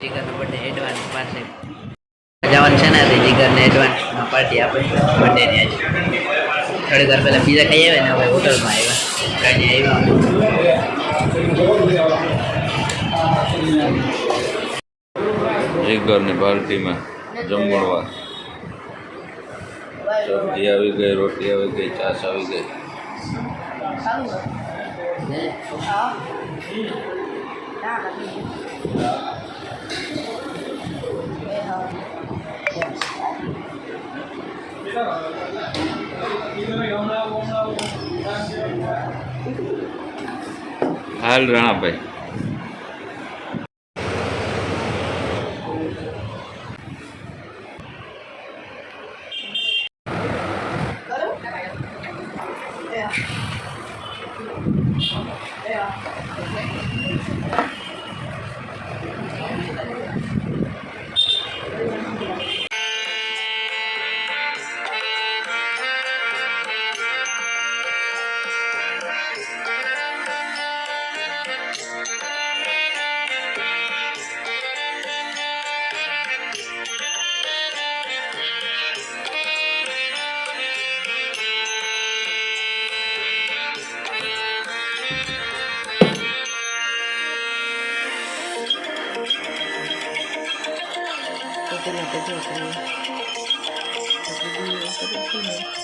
જીગરનો birthday advance પાસે જવાનું છે ને તે જીગરને એડવાન્સમાં પાર્ટી આપે બર્થડેની આજે. થોડીક વાર પહેલાં પીઝા ખાઈ આવ્યા ને હવે હોટલમાં આવ્યા. કાંઈ આવ્યા. જીગરની પાર્ટીમાં જમણવા સબ્જી આવી ગઈ રોટી આવી ગઈ છાશ આવી ગઈ. હાલ રાણાભાઈ.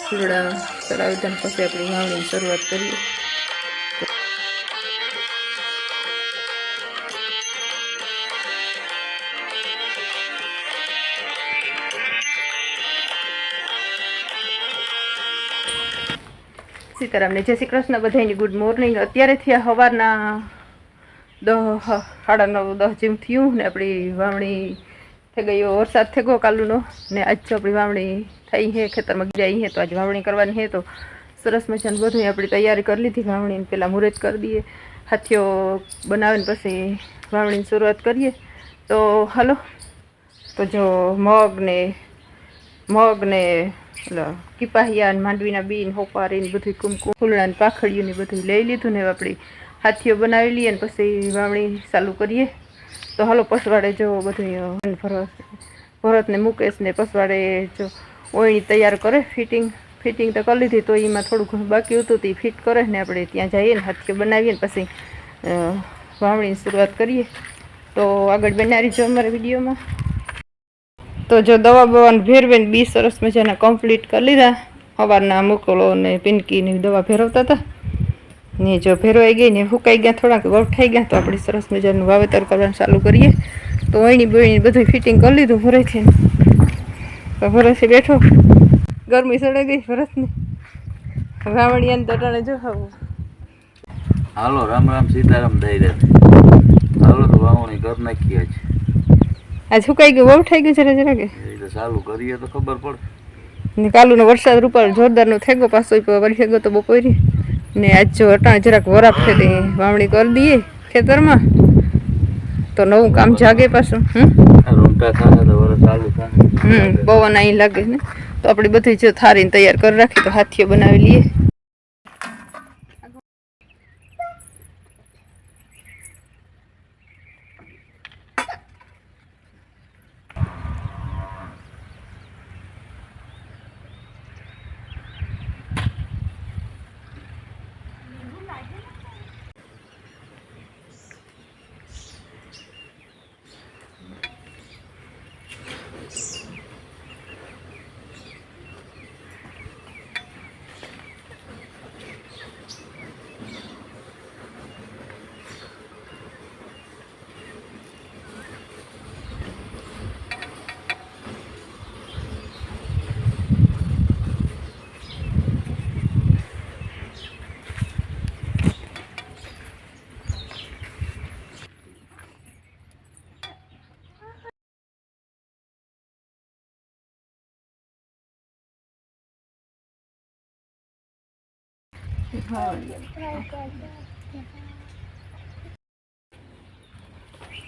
ફૂલડા ચડાવી દઈને પછી આપણી વાવણીની શરૂઆત કરીએ સીતારામને જય શ્રી કૃષ્ણ બધાની ગુડ મોર્નિંગ અત્યારે આ સવારના દહ, સાડા નવ દસ જેમ થયું ને આપણી વાવણી થઈ ગયો વરસાદ થઈ ગયો કાલુનો. ને આજ જો આપણી વાવણી થઈ છે, ખેતરમાં જાય છે, તો આજ વાવણી કરવાની છે, તો સરસ મજાનું બધું આપણી તૈયારી કરી લીધી, વાવણીને પહેલાં મુહૂર્ત કરી દઈએ, હાથીઓ બનાવીને પછી વાવણીની શરૂઆત કરીએ. તો હાલો, તો જો મગ ને મગ ને કિપાહિયા માંડવીના બીન હોપારીને બધું કુમકુમ ફૂલડા ને પાખડીયું બધું લઈ લીધું ને આપણી હાથીઓ બનાવી લઈએ ને પછી વાવણી ચાલુ કરીએ. તો હાલો પસવાડે જો બધું ભરત, ભરતને મુકેશને પસવાડે જો ઓયણી તૈયાર કરે ફિટિંગ. ફિટિંગ તો કરી લીધી, તો એમાં થોડું ઘણું બાકી હતું, તો ફિટ કરે ને આપણે ત્યાં જઈએ ને હાથકે બનાવીએ ને પછી વાવણીની શરૂઆત કરીએ. તો આગળ બનાવી જો અમારા વિડીયોમાં. તો જો દવા બવાને ભેરવીને બી સરસ મજાના કમ્પ્લીટ કરી લીધા. સવારના મોકલો ને પિનકીની દવા ભેરવતા હતા. ને જો ભેરવાઈ ગઈ ને ફૂંકાઈ ગયા થોડાક વવઠાઈ ગયા તો આપણે સરસ મજાનું વાવેતર કરવાનું ચાલુ કરીએ. તો વહીણી બોયણી બધું ફિટિંગ કરી લીધું ભરેથી તો ભરેથી બેઠો. ગરમી સડે ગઈ ભરતની વાવણીયાને દટાણે જો ખાવું હાલો રામ રામ સીતારામ દઈ હાલો તો વાવણી કરી નાખીએ છે આ સુકાઈ ગયું વાવઠાઈ ગયું જરા જરા કે? તો ચાલુ કરીએ તો ખબર પડે. ને કાલુનો વરસાદ રૂપાળ જોરદારનો થેગો પાછો વળી થઈ ગયો તો બપોરે. ને આજ જો અટાણ જરાક વરાપ છે તે વાવણી કરી દઈએ ખેતરમાં. તો નવું કામ જાગે પાછું હમ? પવન અહીં લાગે ને. તો આપણે બધી જો થારીને તૈયાર કરી રાખી તો હાથીઓ બનાવી લઈએ.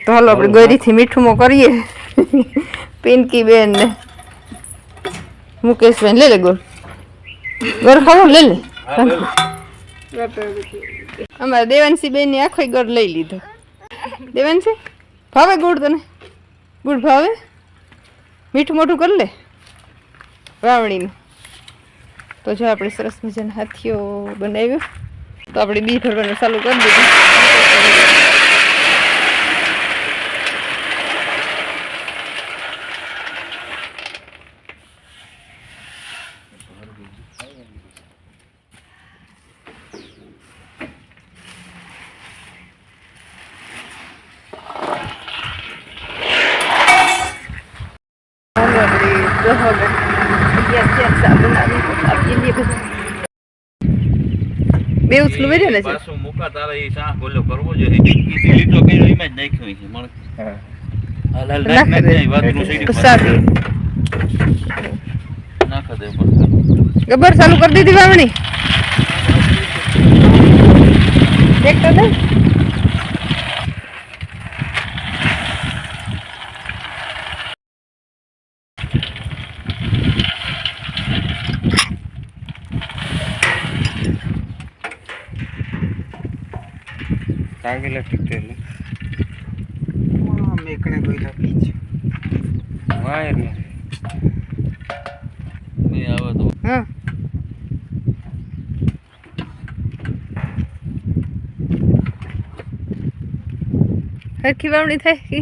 તો હાલો આપણે ગોરીથી મીઠું કરીએ. પિંકી બેન ને મુકેશ બેન લે લે ગોળ ગોળ ખાવો લે. લે. અમારા દેવાંશી બેનની આખો ગોળ લઈ લીધો. દેવાંશી ભાવે ગુડ તને? ગુડ ભાવે? મીઠું મોઢું કરી લે. વાવણીનું. તો જો આપણે સરસ મજાના હાથીઓ બનાવ્યું. તો આપણે બી ભરવાનું ચાલુ કરી દીધું હવે આપણે દહ વાગે અગિયાર થયા ચા બનાવી આપી દઈએ બધું બે ઉથલું વેર્યું ને છે. પાછું મુકા તારે એ શાહ બોલ્યો? કરવો જોઈએ. લીટો કર્યો એમાં જ નાખ્યો છે મને હાલ હાલ નાખ નાખ વાતનું સીડી પર. નાખ દે બસ. ગબ્બર ચાલુ કરી દીધી વાવણી? દેખ તો દે. ಕಾಗಿಲ್ಲ ಟಿಕ್ಟೆಲ್ಲ ಮೇಕಣೆ ಕೊಯ್ಲ ಬೀಚ್ ವಾಯರ್ નહીં આવે તો હા હરખી વાવણી થાય કે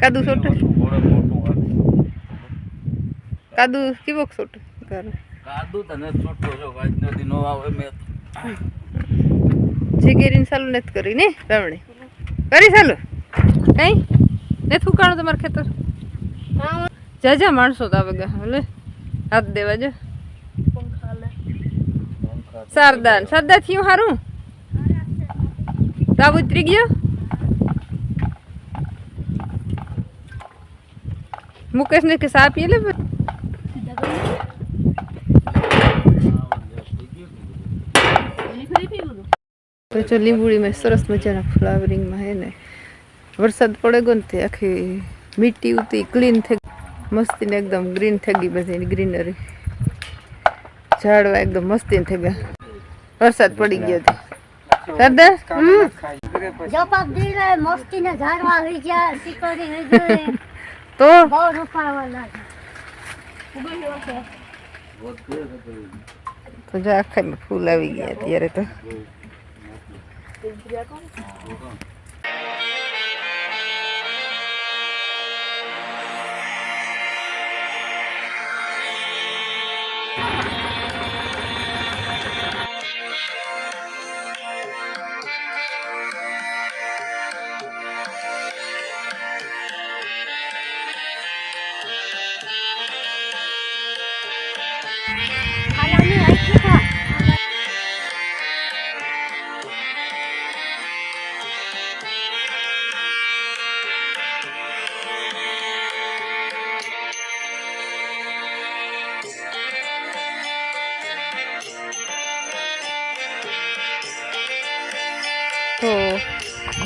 કાદુ સોટે થોડું મોટું આવે. કાદુ કેવો સોટે કરે કાદુ તને છોટો છો આજ નથી નો આવે મેં જે કેરીને ચાલુ નથી કરી ને, રમણી? કરી ચાલુ? કઈ? નથી ઉકાણું તમારે ખેતર? જા જા માણસો તો આવે ભલે હાથ દેવા જો. સરદાર સરદાર થયું હારું? તાવ ઉતરી ગયો? મુકેશ ને કે સા પી લે પછી. તો જો લીંબુડીમાં સરસ મજાના ફ્લાવરિંગમાં હે ને વરસાદ પડે ગયો ને તે આખી મીટી ઉતી ક્લીન થઈ મસ્તી ને એકદમ ગ્રીન થઈ ગઈ બધી ગ્રીનરી ઝાડવા એકદમ મસ્તી થઈ ગયા વરસાદ પડી ગયો હતો સરદાર મસ્તીને તો તો જો આખામાં ફૂલ આવી ગયા અત્યારે તો Tendría como...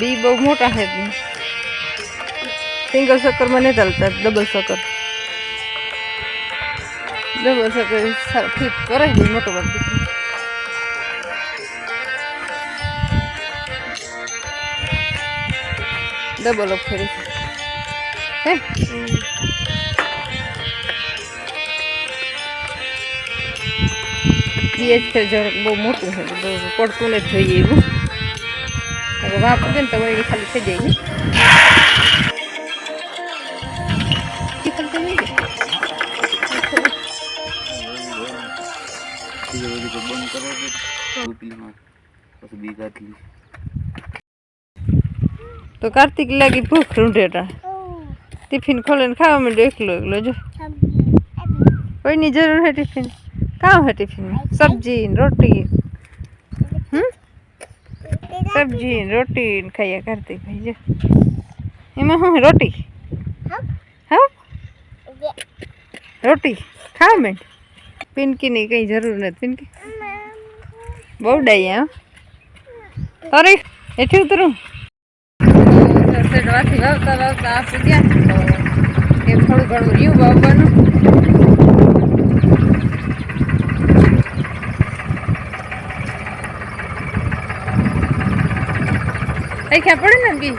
બી બહુ મોટા છે. સિંગલ સકરમાં નહીં ચાલતા ડબલ સકર. ડબલ સારું ફિટ કરે છે, મોટો ભાગ ડબલ અપ ફરી હે? પીએચ બહુ મોટું છે પડતું નથી જોઈએ એવું. દે ને તો વળી ખાલી થઈ જાય તો કાર્તિક લાગી ભૂખ રૂંઢેટા. ટિફિન ખોલીને ખાવા માંડ્યો એકલો એકલો જો. કોઈની જરૂર હે ટિફિન? કાં હે ટિફિન સબ્જી રોટી? સબ્જી ને રોટી ને ખાયા કાર્તિક ભાઈ જો એમાં શું હે? રોટી હા રોટી ખાવ મેં પિંકીની કંઈ જરૂર નથી પિંકી બહુ ડાઈ હા અરે એથી ઉતરું વાથી વાવતા વાવતા આપી ગયા તો એ થોડું ઘણું રહ્યું વાવવાનું કઈ ક્યાં પડે ને બી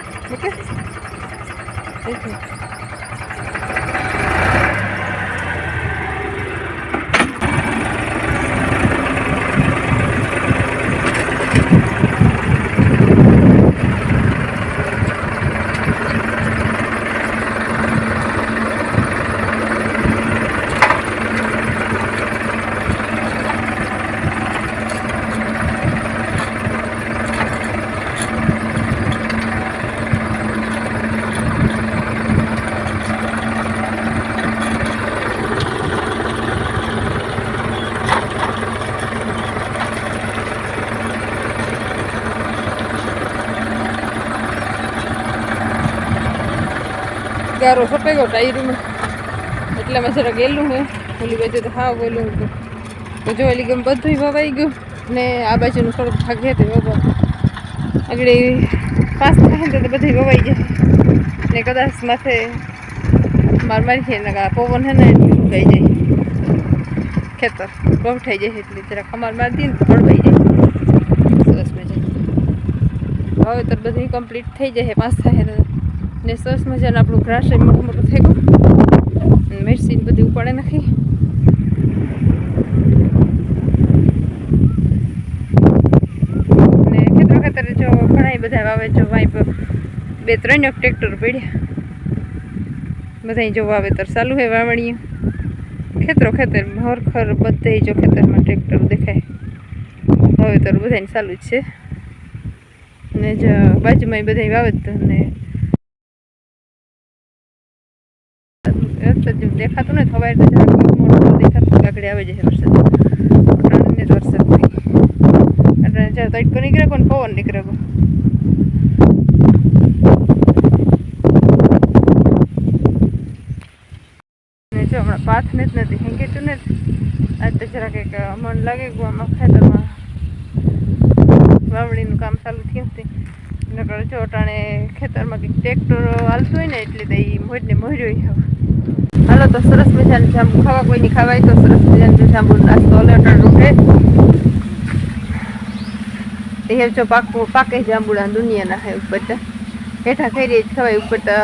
ગારો સપે ગયો ટાયરમાં એટલામાં જરા ગયેલું હું, ઓલી બાજુ તો હા બોલું હતું. તો જો એલી ગમ બધું વવાઈ ગયું. ને આ બાજુનું થોડુંક ભાગ છે તે વવા આગળ પાસ થાય તો બધું વવાઈ જાય. ને કદાચ માથે માર મારી છે ને પવન હે ને, એટલું થઈ જાય. ખેતર બહુ થઈ જાય, એટલે જરા કમાર મારી દઈએ ને તો પડવાઈ જાય. સરસ મજા વાવેતર બધી કમ્પ્લીટ થઈ જાય પાસ થાય ને સરસ મજાનું આપણું ગ્રાસ મોટું મોટું થઈ ગયું મેડિસિન બધી ઉપાડે નાખી ને ખેતર ખેતર જો ઘણા બધા વાવે જો વાઈપ બે ત્રણ ટ્રેક્ટર પડ્યા બધા જો વાવેતર ચાલુ હોય વાવણીએ ખેતરો ખેતર હરખર બધે જો ખેતરમાં ટ્રેક્ટર દેખાય વાવેતર બધાને ચાલુ જ છે ને જો બાજુમાં બધા વાવેતર ને વરસાદ જેવું દેખાતું ને થવાય તો જરાક મોટું દેખાતું આગળ આવે છે વરસાદ. અટાણે જ વરસાદ થાય. અટાણે જો તડકો નીકળે કોને પવન નીકળે ને જો હમણાં પાથને જ નથી હેંગેતું ને આજ તો જરાક એક મન લાગે ગુવામાં ખેતરમાં વાવણીનું કામ ચાલુ થયું હતું નકર જો અટાણે ખેતરમાં કંઈક ટ્રેક્ટર હાલતું હોય ને એટલે તો એ મોજને મોર્યો હવે હાલો, તો સરસ મજાનું જાંબુ ખાવા, કોઈની ખાવાય તો સરસ મજાનું જાંબુ નાસ્તો અટાણે રૂટે. એ જો પાકું, પાકે જાંબુડા દુનિયાના હે ઉપર તો. હેઠા ખાઈ જ ખવાય ઉપર તો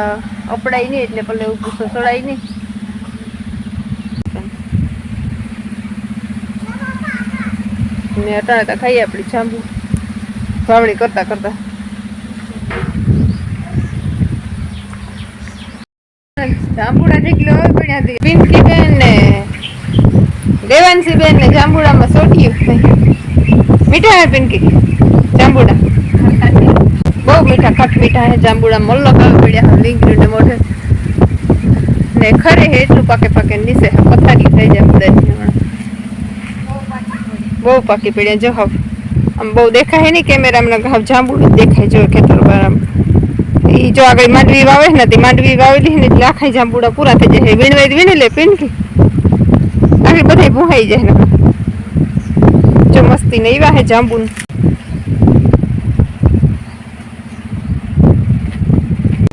અપડાય નહીં, એટલે પલ્લે ઉપર સસડાય નહીં. ને અટાણે તો ખાઈએ આપણી જાંબુ. વાવણી કરતા કરતા જાંબુડા હતી પિંકી બેન ને દેવાંશી બેન ને જાંબુડામાં સોટ્યું મીઠા હે પિંકી? જાંબુડા. બહુ મીઠા, ખટ મીઠા હે જાંબુડા. મલ્લો કાવે પડ્યા લીંગડી ને મોઢે. ને ખરે હે એટલું પાકે પાકે નીચે પથારી થઈ જાય બધા બહુ પાકી પડ્યા જો હવ. આમ બહુ દેખાય નહીં કેમેરામાં હવે જાંબુડું દેખાય જો કેટલું પર ઈ જો આગળ માંડવી વાવે ને તે માંડવી વાવેલી ને એટલે આખા જાંબુડા પૂરા થઈ જાય વીણવાઈ વીણી લે પીનકી આગળ બધા ભૂહાઈ જાય ને. જો મસ્તી ને એવા હે જાંબુ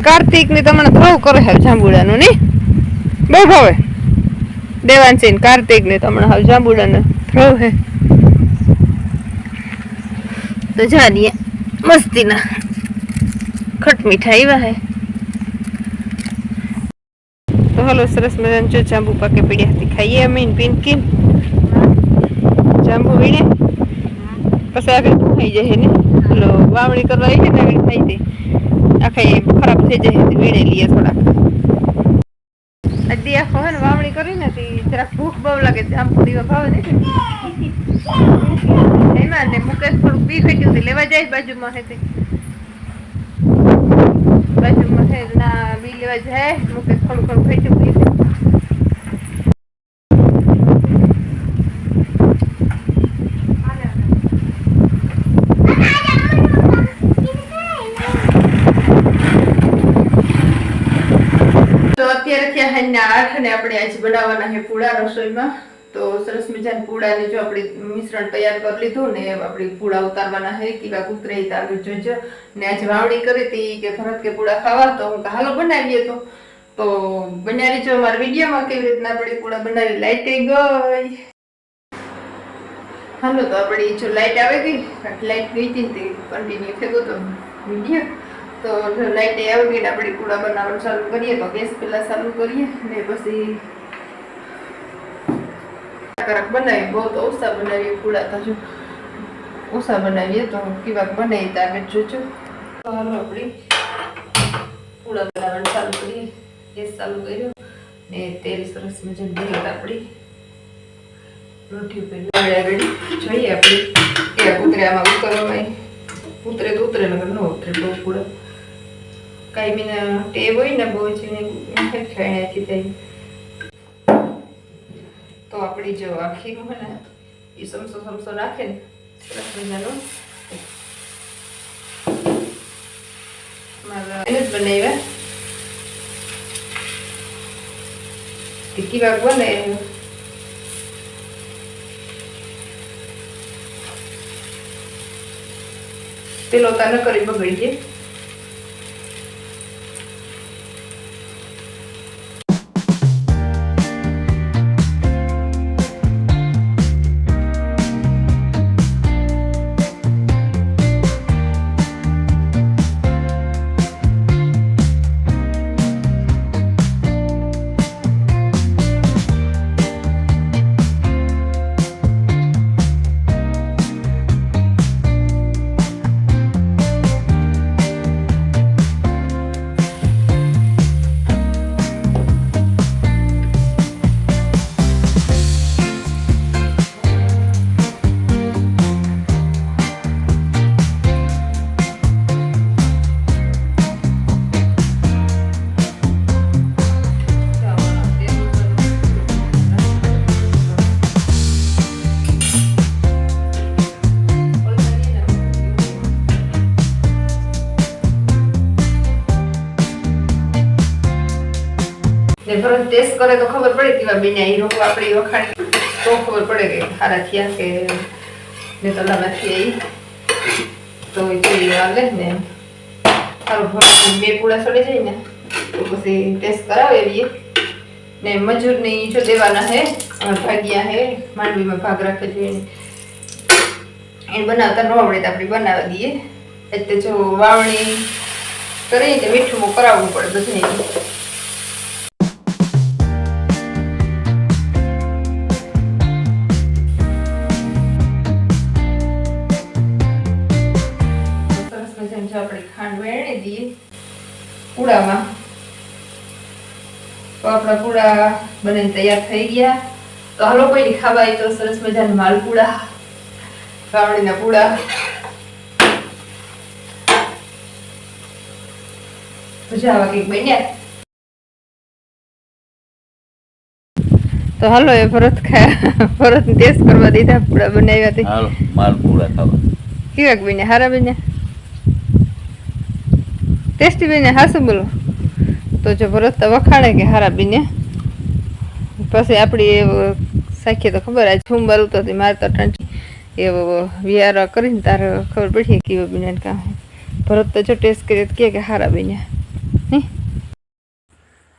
કાર્તિકની તમને ભાવ કરે છે જાંબુડાનું ની બહુ ભાવે. દેવાંશી ને કાર્તિક ને તમને હવે નો થ્રવ હે. તો જાણીએ મસ્તીના. ખટ મીઠા એવા હે. તો હલો સરસ મજાનું જો જાંબુ પાકે પડ્યા હતી. ખાઈએ અમે ને પિનકી જાંબુ વીણે. પછી આગળ ખાઈ જાય ને. હલો વાવણી કરવા આવી છે ને આગળ ખાઈ દે આખા ખરાબ થઈ જાય વીણે લઈએ થોડાક. અડી આખો ને વાવણી કરી નથી તે જરાક ભૂખ બહુ લાગે જાંબુ દીવા ભાવે ને. એમાં ને મુકેશ થોડુંક બી ખાઈ લેવા જાય બાજુમાં હે ના તો. અત્યારે ત્યાં હાઈના આઠ ને આપણે આજે બનાવવાના છે પૂળા રસોઈમાં. તો સરસ મજાના પૂડાને જો આપણે મિશ્રણ તૈયાર કરી લીધું ને આપણે પૂડા ઉતારવાના છે કેવા કૂતરે આગળ જોજો ને આજે વાવણી કરી હતી કે ભરત કે પૂળા ખાવા, તો હું હાલો બનાવીએ તો. તો બનાવી જો અમારા વિડીયોમાં કેવી રીતના આપણે પૂળા બનાવી. લાઈટ ગઈ. હાલો તો આપણી જો લાઈટ આવે ગઈ. લાઈટ ગઈ હતી તે કન્ટિન્યુ થયો તો વીડિયો. તો જો લાઈટ આવી ગઈ આપણે પૂડા બનાવવાનું ચાલુ કરીએ, તો ગેસ પહેલાં ચાલુ કરીએ ને પછી કડક બનાવી, બહુ તો ઓછા બનાવીએ પૂળા તો ઓછા બનાવીએ તો કેવાક બનાવી તો આગળ જોજો. તો હાલો બનાવવાનું ચાલુ કરીએ. ગેસ ચાલુ કર્યો ને તેલ સરસ મજાનું ભરી આપણી રોટી ઉપર રેડી જોઈએ આપણે. એ ઉતરે આમાં ઉતરવામાં ઉતરે તો ઉતરે નગર ન ઉતરે, બહુ પૂળા કાંઈ બી ટેવ હોય ને, બહુ છે ને ખાણાથી થઈ તો આપણી જો આખીનું હોય એ સમસો સમસો રાખે ને મારા બનાવ્યા. ટીકી વાગ બને. પેલો તા કરી બગડી જાય ને ભરત ટેસ્ટ કરે તો ખબર પડે કેવા બન્યા એ રોગ આપણે વખાણ તો ખબર પડે કે સારા થયા કે ને તો નથી આવી તો એ હાલે ને. સારું ભરત બે પૂળા ચડી જાય ને, તો પછી ટેસ્ટ કરાવે એવી ને મજૂરની જો દેવાના હે ભાગ્યા હે, માંડવીમાં ભાગ રાખે છે એને. બનાવતા ન આવડે તો આપણે બનાવી દઈએ. એટલે જો વાવણી કરીએ તો મીઠું કરાવવું પડે બધાને. પૂડામાં તો આપણા પૂડા બને તૈયાર થઈ ગયા. તો હાલો કોઈ ખાવા તો સરસ મજાના માલપુડા કાવડીના પૂડા. મજા આવે કંઈક બન્યા? તો હાલો એ ભરત ખા ભરત ટેસ્ટ કરવા દીધા પૂડા બનાવ્યા તે. હાલો માલ પૂરા ખાવા. કેવાક બન્યા? હારા બન્યા? ટેસ્ટી બેને, હાસું બોલો. તો જો ભરત તો વખાણે કે હારા બીને. પછી આપણી એ સાખીએ તો ખબર આજ હું ઉતો તો મારે તો ટંચ એવો વિયાર કરીને તારે ખબર પડી કે બીને કામ ભરત તો જો ટેસ્ટ કરીએ તો કે હારા બીને.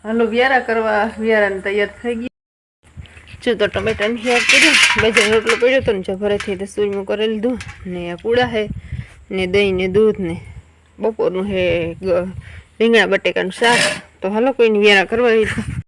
હાલો વિયારા કરવા વિયારાને તૈયાર થઈ ગઈ. જો તો ટમેટાની હિયાર કર્યું બજાર રોટલો પડ્યો હતો ને જો ભરેથી તો સૂરમું કરી લીધું. ને આ પૂડા હે, ને દહીં ને દૂધ ને બપોરનું હે રીંગણા બટેકાનું શાક. તો હાલો કોઈને વેરા કરવા